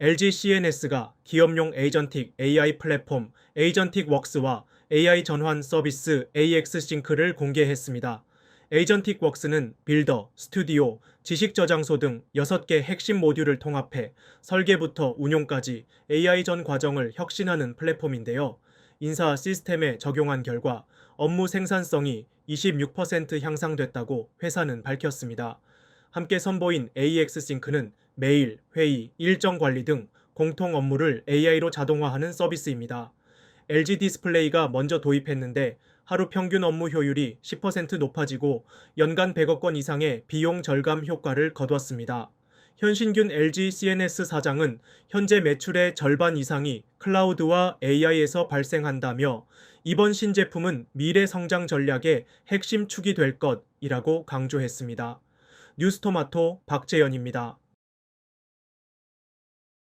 LG CNS가 기업용 에이전틱 AI 플랫폼 에이전틱 웍스와 AI 전환 서비스 AX 싱크를 공개했습니다. 에이전틱 웍스는 빌더, 스튜디오, 지식 저장소 등 6개 핵심 모듈을 통합해 설계부터 운용까지 AI 전 과정을 혁신하는 플랫폼인데요. 인사 시스템에 적용한 결과 업무 생산성이 26% 향상됐다고 회사는 밝혔습니다. 함께 선보인 AX 싱크는 메일, 회의, 일정 관리 등 공통 업무를 AI로 자동화하는 서비스입니다. LG 디스플레이가 먼저 도입했는데 하루 평균 업무 효율이 10% 높아지고 연간 100억 원 이상의 비용 절감 효과를 거두었습니다. 현신균 LG CNS 사장은 현재 매출의 절반 이상이 클라우드와 AI에서 발생한다며 이번 신제품은 미래 성장 전략의 핵심 축이 될 것이라고 강조했습니다. 뉴스토마토 박재현입니다.